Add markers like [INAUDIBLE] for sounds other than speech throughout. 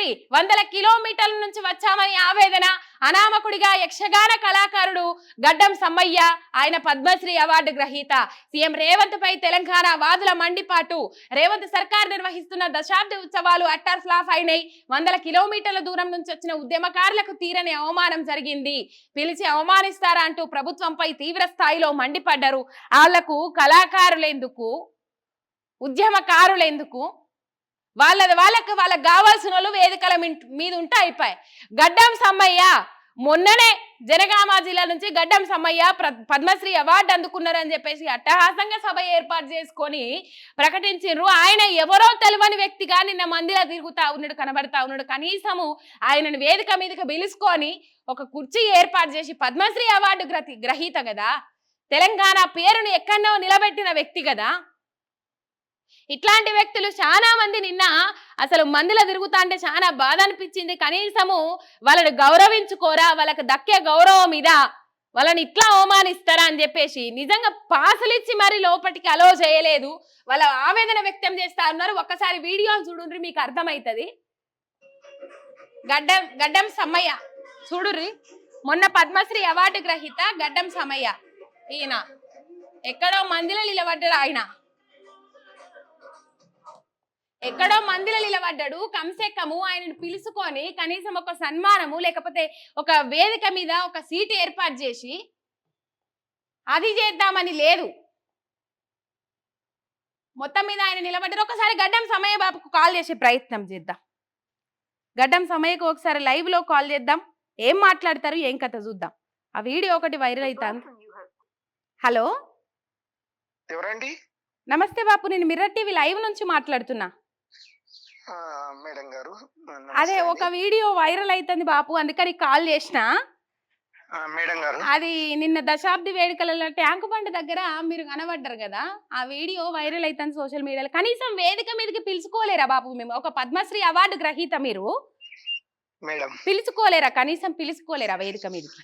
తండ్రి వందల కిలోమీటర్ల నుంచి వచ్చామని ఆవేదన. అనామకుడిగా యక్షగాన కళాకారుడు గడ్డం సమ్మయ్య ఆయన పద్మశ్రీ అవార్డు గ్రహీత. సీఎం రేవంత్ పై తెలంగాణ వాదుల మండిపాటు. రేవంత్ సర్కార్ నిర్వహిస్తున్న దశాబ్ది ఉత్సవాలు అట్టర్ ఫ్లాప్ అయినాయి వందల కిలోమీటర్ల దూరం నుంచి వచ్చిన ఉద్యమకారులకు తీరని అవమానం జరిగింది. పిలిచి అవమానిస్తారా అంటూ ప్రభుత్వంపై తీవ్ర స్థాయిలో మండిపడ్డారు. వాళ్ళకు కళాకారులెందుకు ఉద్యమకారులెందుకు వాళ్ళది వాళ్ళకి వాళ్ళకి కావాల్సిన వాళ్ళు వేదికల మీద ఉంటే అయిపోయి. గడ్డం సమ్మయ్య మొన్ననే జనగామ జిల్లా నుంచి గడ్డం సమ్మయ్య పద్మశ్రీ అవార్డు అందుకున్నారని చెప్పేసి అట్టహాసంగా సభ ఏర్పాటు చేసుకొని ప్రకటించారు ఆయన ఎవరో తెలియని వ్యక్తిగా నిన్న మందిలో తిరుగుతా ఉన్నాడు కనబడతా ఉన్నాడు. కనీసము ఆయనను వేదిక మీదకి పిలుచుకొని ఒక కుర్చీ ఏర్పాటు చేసి పద్మశ్రీ అవార్డు గ్రహీత కదా తెలంగాణ పేరును ఎక్కడో నిలబెట్టిన వ్యక్తి కదా ఇట్లాంటి వ్యక్తులు చాలా మంది నిన్న అసలు మందుల తిరుగుతా అంటే చాలా బాధ అనిపించింది కనీసము వాళ్ళని గౌరవించుకోరా వాళ్ళకి దక్కే గౌరవం మీద వాళ్ళని ఇట్లా అవమానిస్తారా అని చెప్పేసి నిజంగా పాసలిచ్చి మరి లోపలికి అలో చేయలేదు. వాళ్ళ ఆవేదన వ్యక్తం చేస్తా ఉన్నారు. ఒక్కసారి వీడియోలు చూడుండ్రి మీకు అర్థమవుతుంది గడ్డం గడ్డం సమ్మయ్య. చూడుర్రి. మొన్న పద్మశ్రీ అవార్డు గ్రహీత గడ్డం సమ్మయ్య. ఈయన. ఎక్కడో మందిలో నిలబడ్డాడు ఆయన. ఎక్కడో మందిలో నిలబడ్డాడు. కంసెక్కము ఆయనను పిలుచుకొని కనీసం ఒక సన్మానము లేకపోతే ఒక వేదిక మీద ఒక సీట్ ఏర్పాటు చేసి అది చేద్దామని లేదు. మొత్తం మీద ఆయన నిలబడ్డారు. ఒకసారి గడ్డం సమయ బాబుకు కాల్ చేసే ప్రయత్నం చేద్దాం. గడ్డం సమయకు ఒకసారి లైవ్లో కాల్ చేద్దాం. ఏం మాట్లాడతారు ఏం కథ చూద్దాం. ఆ వీడియో ఒకటి వైరల్ అవుతాను హలో? ఎవరండి? నమస్తే బాపు నేను మిర్రర్ టీవీ లైవ్ నుంచి మాట్లాడుతున్నా. మేడం గారు అదే. ఒక వీడియో వైరల్ అవుతుంది బాపు అందుకని కాల్ చేసిన. మేడం గారు. అది నిన్న దశాబ్ది వేడుకలలో ట్యాంక్ బండ్ దగ్గర మీరు కనబడ్డారు కదా ఆ వీడియో వైరల్ అవుతుంది సోషల్ మీడియాలో. కనీసం వేదిక మీదకి పిలుచుకోలేరా బాపు మేము ఒక పద్మశ్రీ అవార్డు గ్రహీత మీరు. మేడం. పిలుచుకోలేరా? కనీసం పిలుచుకోలేరా వేదిక మీదకి?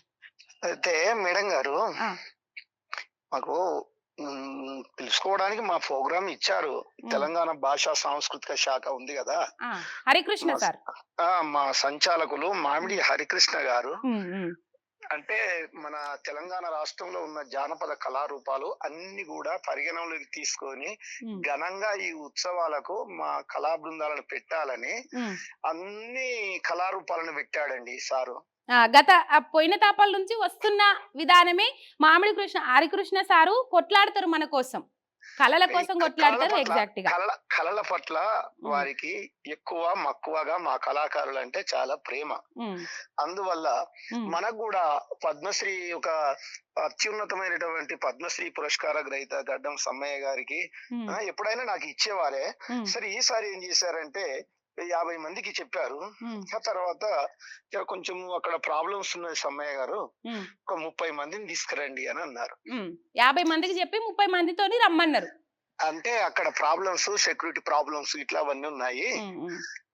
అయితే మేడం గారు. మాకు మ్, పిలుచుకోవడానికి మా ప్రోగ్రామ్ ఇచ్చారు. తెలంగాణ భాషా సాంస్కృతిక శాఖ ఉంది కదా. హరికృష్ణ సార్. మా సంచాలకులు మామిడి హరికృష్ణ గారు. అంటే మన తెలంగాణ రాష్ట్రంలో ఉన్న జానపద కళారూపాలు అన్ని కూడా పరిగణనలోకి తీసుకొని ఘనంగా ఈ ఉత్సవాలకు మా కళా బృందాలను పెట్టాలని. అన్ని కళారూపాలను పెట్టాడండి సారు. గత పోయిన తాపాల నుంచి వస్తున్న విధానమే మామిడి కృష్ణ హరికృష్ణ సారు కొట్లాడతారు మన కోసం. కళల కోసం కొట్లాడతారు ఎగ్జాక్ట్గా కళల పట్ల వారికి ఎక్కువ మక్కువగా మా కళాకారులు అంటే చాలా ప్రేమ. అందువల్ల మనకు కూడా పద్మశ్రీ ఒక అత్యున్నతమైనటువంటి పద్మశ్రీ పురస్కార గ్రహీత గడ్డం సమ్మయ్య గారికి ఎప్పుడైనా నాకు ఇచ్చేవారే. సరే ఈసారి ఏం చేశారంటే యాభై మందికి చెప్పారు. ఆ తర్వాత ఇక కొంచెం అక్కడ ప్రాబ్లమ్స్ ఉన్నాయి సమ్మయ్య గారు. ఒక ముప్పై మందిని తీసుకురండి అని అన్నారు. యాభై మందికి చెప్పి ముప్పై మందితోని రమ్మన్నారు. అంటే అక్కడ ప్రాబ్లమ్స్ సెక్యూరిటీ ప్రాబ్లమ్స్ ఇట్లా అవన్నీ ఉన్నాయి.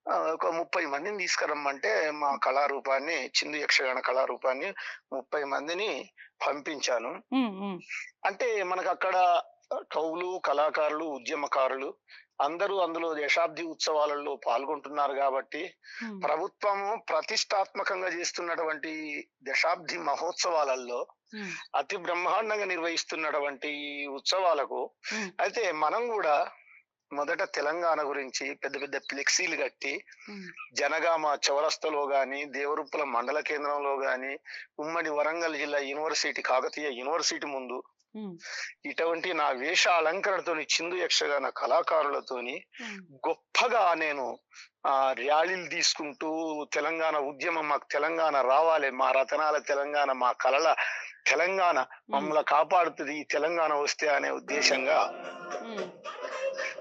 ఒక ముప్పై మందిని తీసుకురమ్మంటే మా కళారూపాన్ని చిందు యక్షగాన కళారూపాన్ని ముప్పై మందిని పంపించాను. అంటే మనకు అక్కడ కవులు కళాకారులు ఉద్యమకారులు అందరూ అందులో దశాబ్ది ఉత్సవాలలో పాల్గొంటున్నారు కాబట్టి ప్రభుత్వము ప్రతిష్టాత్మకంగా చేస్తున్నటువంటి దశాబ్ది మహోత్సవాలలో అతి బ్రహ్మాండంగా నిర్వహిస్తున్నటువంటి ఉత్సవాలకు అయితే మనం కూడా మొదట తెలంగాణ గురించి పెద్ద పెద్ద ఫ్లెక్సీలు కట్టి జనగామ చౌరస్తలో గాని దేవరుప్పుల మండల కేంద్రంలో గాని ఉమ్మడి వరంగల్ జిల్లా యూనివర్సిటీ కాకతీయ యూనివర్సిటీ ముందు ఇటువంటి నా వేష అలంకరణతోని చిందు యక్షగాన కళాకారులతోని గొప్పగా నేను ఆ ర్యాలీలు తీసుకుంటూ తెలంగాణ ఉద్యమం మాకు తెలంగాణ రావాలి మా రతనాల తెలంగాణ మా కళల తెలంగాణ మమ్మల్ని కాపాడుతుంది ఈ తెలంగాణ వస్తే అనే ఉద్దేశంగా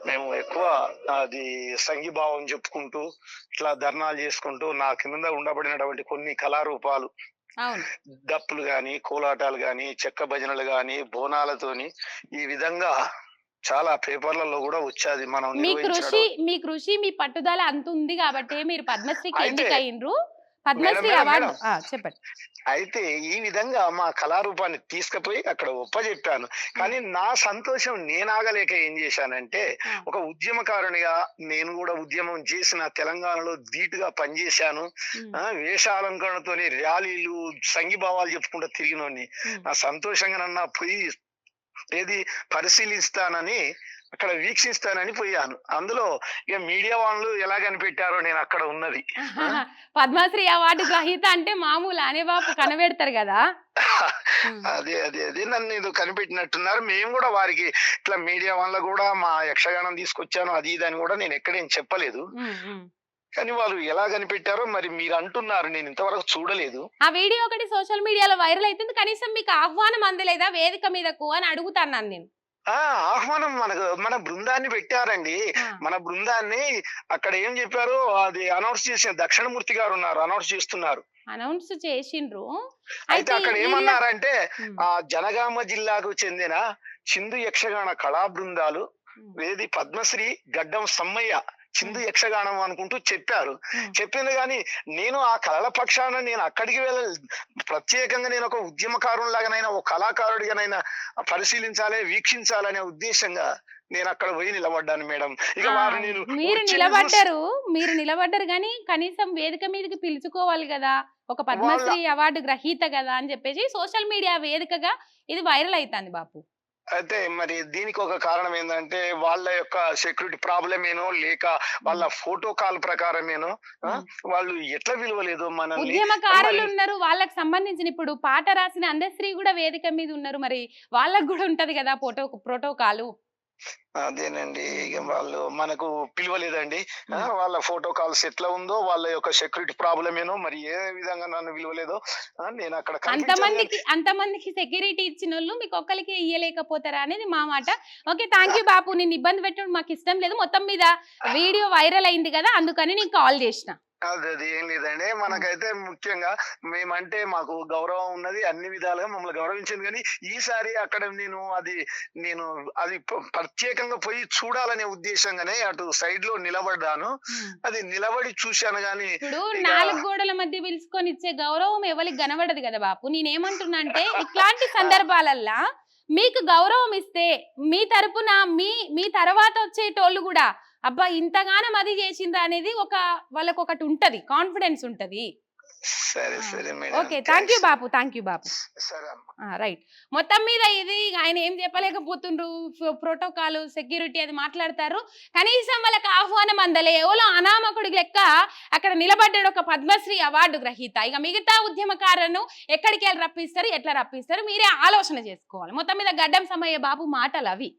మేము ఎక్కువ అది సంఘీభావం చెప్పుకుంటూ ఇట్లా ధర్నాలు చేసుకుంటూ నా కింద ఉండబడినటువంటి కొన్ని కళారూపాలు డప్పులు గాని కోలాటాలు గాని చెక్క భజనలు గాని బోనాలతోని ఈ విధంగా చాలా పేపర్లలో కూడా వచ్చాది మనం మీ కృషి మీ కృషి మీ పట్టుదల అంత ఉంది కాబట్టి మీరు పద్మశ్రీకి అయితే- ఎన్నిక అయిండ్రు పద్మశ్రీ అవార్డు. చెప్పండి. అయితే ఈ విధంగా మా కళారూపాన్ని తీసుకుపోయి అక్కడ ఒప్పజెప్పాను. కానీ నా సంతోషం నేనాగలేక ఏం చేశానంటే. ఒక ఉద్యమకారునిగా నేను కూడా ఉద్యమం చేసిన తెలంగాణలో ధీటుగా పనిచేశాను. వేషాలంకరణతోని ర్యాలీలు సంఘీభావాలు చెప్పుకుంటూ తిరిగినోని. నా సంతోషంగా నన్న పోయి ఏది పరిశీలిస్తానని అక్కడ వీక్షిస్తానని పోయాను. అందులో ఇక మీడియా వాళ్ళు ఎలా కనిపెట్టారో నేను అక్కడ ఉన్నది. పద్మశ్రీ అవార్డు గ్రహీత అంటే మామూలు అనే బాపు కనబెడతారు కదా. [LAUGHS] అదే అదే అదే. నన్ను ఏదో కనిపెట్టినట్టున్నారు. మేము కూడా వారికి ఇట్లా మీడియా వల్ల కూడా మా యక్షగానం తీసుకొచ్చాను అది ఇది అని కూడా నేను ఎక్కడేం చెప్పలేదు. కానీ వాళ్ళు ఎలా కనిపెట్టారో మరి మీరు అంటున్నారు. నేను ఇంతవరకు చూడలేదు. ఆ వీడియో ఒకటి సోషల్ మీడియాలో వైరల్ అవుతుంది. కనీసం మీకు ఆహ్వానం అందలేదా? వేదిక మీదకు అని అడుగుతాను నేను. ఆ ఆహ్వానం మనకు మన బృందాన్ని పెట్టారండి. మన బృందాన్ని అక్కడ ఏం చెప్పారు? అది అనౌన్స్ చేసిన దక్షిణమూర్తి గారు ఉన్నారు అనౌన్స్ చేస్తున్నారు. అనౌన్స్ చేసిండ్రు. అయితే అక్కడ ఏమన్నారంటే ఆ జనగామ జిల్లాకు చెందిన చిందు యక్షగాన కళా బృందాలు ఏది పద్మశ్రీ గడ్డం సమ్మయ్య చిందు యక్షగానం అనుకుంటూ చెప్పారు. చెప్పింది కానీ నేను ఆ కళల పక్షాన నేను అక్కడికి వెళ్ళ ప్రత్యేకంగా నేను ఒక ఉద్యమకారులాగానైనా ఒక కళాకారుడిగానైనా పరిశీలించాలి వీక్షించాలనే ఉద్దేశంగా నేను అక్కడ పోయి నిలబడ్డాను మేడం. ఇక వారు నేను మీరు నిలబడ్డారు. మీరు నిలబడ్డారు కానీ కనీసం వేదిక మీదకి పిలుచుకోవాలి కదా. ఒక పద్మశ్రీ అవార్డు గ్రహీత కదా అని చెప్పేసి సోషల్ మీడియా వేదికగా ఇది వైరల్ అవుతుంది బాపు. అయితే మరి దీనికి ఒక కారణం ఏంటంటే వాళ్ళ యొక్క సెక్యూరిటీ ప్రాబ్లం ఏనో లేక వాళ్ళ ఫోటో కాల్ ప్రకారమేనో. వాళ్ళు ఎట్లా విలువలేదు మనల్ని? ఉద్యమకారులు ఉన్నారు వాళ్ళకి సంబంధించిన ఇప్పుడు పాట రాసిన అందశ్రీ కూడా వేదిక మీద ఉన్నారు. మరి వాళ్ళకు కూడా ఉంటది కదా ఫోటో ప్రోటోకాలు అదేనండి. ఇక వాళ్ళు మనకు పిలవలేదండి. వాళ్ళ ఫోటో కాల్స్ ఎట్లా ఉందో వాళ్ళ యొక్క సెక్యూరిటీ ప్రాబ్లం ఏనో మరి ఏ విధంగా నన్ను విలువలేదో ఆ, నేను అక్కడ అంతమందికి అంతమందికి సెక్యూరిటీ ఇచ్చిన వాళ్ళు మీకు ఒక్కరికి ఇయ్యలేకపోతారా అనేది మా మాట. ఓకే థ్యాంక్ యూ బాపు. నేను ఇబ్బంది పెట్టడం మాకు ఇష్టం లేదు. మొత్తం మీద వీడియో వైరల్ అయింది కదా అందుకని నీకు కాల్ చేసిన. అది అది ఏం లేదండి. మనకైతే ముఖ్యంగా మేమంటే మాకు గౌరవం ఉన్నది అన్ని విధాలుగా మమ్మల్ని గౌరవించింది. కానీ ఈసారి అక్కడ నేను అది నేను అది ప్రత్యేకంగా పోయి చూడాలనే ఉద్దేశంగానే అటు సైడ్లో నిలబడ్డాను అది నిలబడి చూశాను కానీ ఇక- నాలుగు గోడల మధ్య పిలుచుకొని ఇచ్చే గౌరవం ఎవరికి కనబడదు కదా బాపు. నేనేమంటున్నా అంటే [LAUGHS] ఇట్లాంటి సందర్భాలల్లా మీకు గౌరవం ఇస్తే మీ తరపున మీ మీ తర్వాత వచ్చేటోళ్ళు కూడా అబ్బా ఇంతగానం అది చేసిందా అనేది ఒక వాళ్ళకు ఒకటి ఉంటది కాన్ఫిడెన్స్ ఉంటది. సరే ఆ, సరే madam. Okay thank you. Bapu thank you Bapu right. మొత్తం మీద ఇది ఆయన ఏం చెప్పలేకపోతుండ్రు ప్రోటోకాల్ సెక్యూరిటీ అది మాట్లాడతారు. కనీసం వాళ్ళకి ఆహ్వానం అందలే. ఎవరో అనామకుడి లెక్క అక్కడ నిలబడ్డాడు ఒక పద్మశ్రీ అవార్డు గ్రహీత. ఇక మిగతా ఉద్యమకారులను ఎక్కడికి వెళ్ళి రప్పిస్తారు ఎట్లా రప్పిస్తారు మీరే ఆలోచన చేసుకోవాలి. మొత్తం మీద గడ్డం సమయ బాబు మాటలు అవి